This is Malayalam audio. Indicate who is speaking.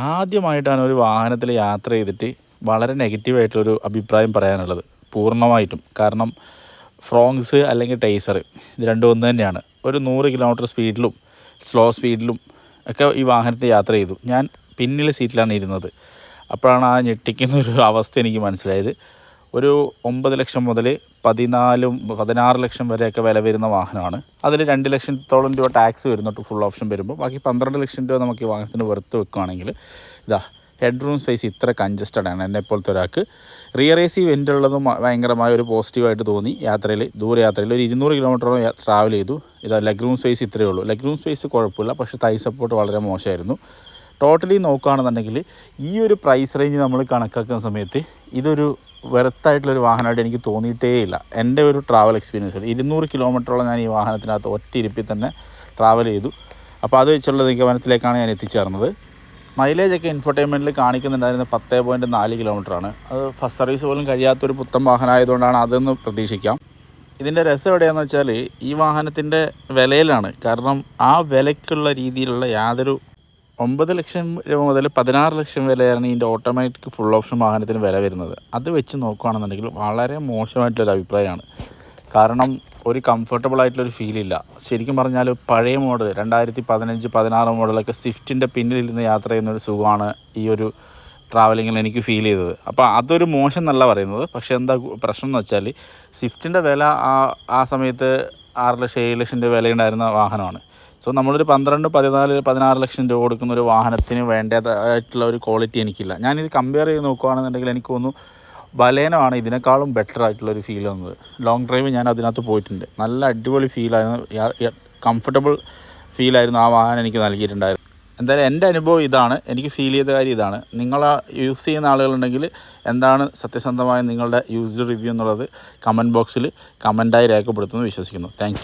Speaker 1: ആദ്യമായിട്ടാണ് ഒരു വാഹനത്തിൽ യാത്ര ചെയ്തിട്ട് വളരെ നെഗറ്റീവായിട്ടുള്ളൊരു അഭിപ്രായം പറയാനുള്ളത്. പൂർണമായിട്ടും. കാരണം ഫ്രോങ്സ് അല്ലെങ്കിൽ ടൈസർ ഇത് രണ്ടും ഒന്ന് തന്നെയാണ്. ഒരു നൂറ് കിലോമീറ്റർ സ്പീഡിലും സ്ലോ സ്പീഡിലും ഒക്കെ ഈ വാഹനത്തിൽ യാത്ര ചെയ്തു. ഞാൻ പിന്നിലെ സീറ്റിലാണ് ഇരുന്നത്. അപ്പോഴാണ് ആ ഞെട്ടിക്കുന്ന ഒരു അവസ്ഥ എനിക്ക് മനസ്സിലായത്. ഒരു ഒമ്പത് ലക്ഷം മുതൽ പതിനാലും പതിനാറ് ലക്ഷം വരെയൊക്കെ വില വരുന്ന വാഹനമാണ്. അതിൽ രണ്ട് ലക്ഷത്തോളം രൂപ ടാക്സ് വരുന്നുണ്ട് ഫുൾ ഓപ്ഷൻ വരുമ്പോൾ ബാക്കി പന്ത്രണ്ട് ലക്ഷം രൂപ നമുക്ക് ഈ വാഹനത്തിന് വെറുത്ത് വെക്കുകയാണെങ്കിൽ ഇതാ ഹെഡ് റൂം സ്പേസ് ഇത്ര കൺജസ്റ്റഡ് ആണ് എന്നെ പോലത്തെ ഒരാൾക്ക്. റിയർ എ സി വെന്റ് ഉള്ളതും ഭയങ്കരമായ ഒരു പോസിറ്റീവായിട്ട് തോന്നി. യാത്രയിൽ ദൂരയാത്രയിൽ ഒരു ഇരുന്നൂറ് കിലോമീറ്ററോളം ട്രാവൽ ചെയ്തു. ഇതാ ലെഗ് റൂം സ്പേസ് ഇത്രയേ ഉള്ളൂ. ലെഗ് റൂം സ്പേസ് കുഴപ്പമില്ല പക്ഷേ തൈ സപ്പോർട്ട് വളരെ മോശമായിരുന്നു. ടോട്ടലി നോക്കുകയാണെന്നുണ്ടെങ്കിൽ ഈ ഒരു പ്രൈസ് റേഞ്ച് നമ്മൾ കണക്കാക്കുന്ന സമയത്ത് ഇതൊരു വെറുത്തായിട്ടുള്ളൊരു വാഹനമായിട്ട് എനിക്ക് തോന്നിയിട്ടേയില്ല. എന്റെ ഒരു ട്രാവൽ എക്സ്പീരിയൻസിൽ ഇരുന്നൂറ് കിലോമീറ്ററോളം ഞാൻ ഈ വാഹനത്തിനകത്ത് ഒറ്റ തന്നെ ട്രാവൽ ചെയ്തു. അപ്പോൾ അത് വെച്ചുള്ള നിഗമനത്തിലേക്കാണ് ഞാൻ എത്തിച്ചേർന്നത്. മൈലേജൊക്കെ ഇൻഫർടൈൻമെന്റിൽ കാണിക്കുന്നുണ്ടായിരുന്നത് പത്ത് പോയിന്റ് നാല് കിലോമീറ്ററാണ് അത് ഫസ്റ്റ് സർവീസ് പോലും കഴിയാത്തൊരു പുത്തൻ വാഹനമായതുകൊണ്ടാണ് അതെന്ന് പ്രതീക്ഷിക്കാം. ഇതിന്റെ രസം എവിടെയാണെന്ന് വെച്ചാൽ ഈ വാഹനത്തിന്റെ വിലയിലാണ്. കാരണം ആ വിലയ്ക്കുള്ള രീതിയിലുള്ള യാതൊരു ഒമ്പത് ലക്ഷം രൂപ മുതൽ പതിനാറ് ലക്ഷം വരെയാണ് ഇതിന്റെ ഓട്ടോമാറ്റിക് ഫുൾ ഓപ്ഷൻ വാഹനത്തിന് വില വരുന്നത്. അത് വെച്ച് നോക്കുകയാണെന്നുണ്ടെങ്കിൽ വളരെ മോശമായിട്ടുള്ളൊരു അഭിപ്രായമാണ്. കാരണം ഒരു കംഫർട്ടബിൾ ആയിട്ടുള്ളൊരു ഫീലില്ല ശരിക്കും പറഞ്ഞാൽ പഴയ മോഡൽ രണ്ടായിരത്തി പതിനഞ്ച് പതിനാറ് മോഡലൊക്കെ സ്വിഫ്റ്റിന്റെ പിന്നിലിരുന്ന് യാത്ര ചെയ്യുന്ന ഒരു സുഖമാണ് ഈ ഒരു ട്രാവലിങ്ങിൽ എനിക്ക് ഫീൽ ചെയ്തത്. അപ്പോൾ അതൊരു മോശം എന്നല്ല പറയുന്നത്. പക്ഷേ എന്താ പ്രശ്നം എന്ന് വെച്ചാൽ സ്വിഫ്റ്റിന്റെ വില ആ ആ സമയത്ത് ആറ് ലക്ഷം ഏഴ് ലക്ഷം രൂപ വിലയുണ്ടായിരുന്ന വാഹനമാണ്. സോ നമ്മളൊരു പന്ത്രണ്ട് പതിനാല് പതിനാറ് ലക്ഷം രൂപ കൊടുക്കുന്ന ഒരു വാഹനത്തിന് വേണ്ടതായിട്ടുള്ള ഒരു ക്വാളിറ്റി എനിക്കില്ല. ഞാനിത് കമ്പയർ ചെയ്ത് നോക്കുകയാണെന്നുണ്ടെങ്കിൽ എനിക്ക് തോന്നുന്നു ബലേനമാണ് ഇതിനേക്കാളും ബെറ്റർ ആയിട്ടുള്ള ഒരു ഫീൽ വന്നത് ലോങ് ഡ്രൈവ് ഞാൻ അതിനകത്ത് പോയിട്ടുണ്ട്. നല്ല അടിപൊളി ഫീലായിരുന്നു കംഫർട്ടബിൾ ഫീലായിരുന്നു ആ വാഹനം എനിക്ക് നൽകിയിട്ടുണ്ടായിരുന്നു എന്തായാലും എന്റെ അനുഭവം ഇതാണ്. എനിക്ക് ഫീൽ ചെയ്ത കാര്യം ഇതാണ്. നിങ്ങൾ യൂസ് ചെയ്യുന്ന ആളുകളുണ്ടെങ്കിൽ എന്താണ് സത്യസന്ധമായ നിങ്ങളുടെ യൂസ്ഡ് റിവ്യൂ എന്നുള്ളത് കമന്റ് ബോക്സിൽ കമന്റായി രേഖപ്പെടുത്തുമെന്ന് വിശ്വസിക്കുന്നു. താങ്ക്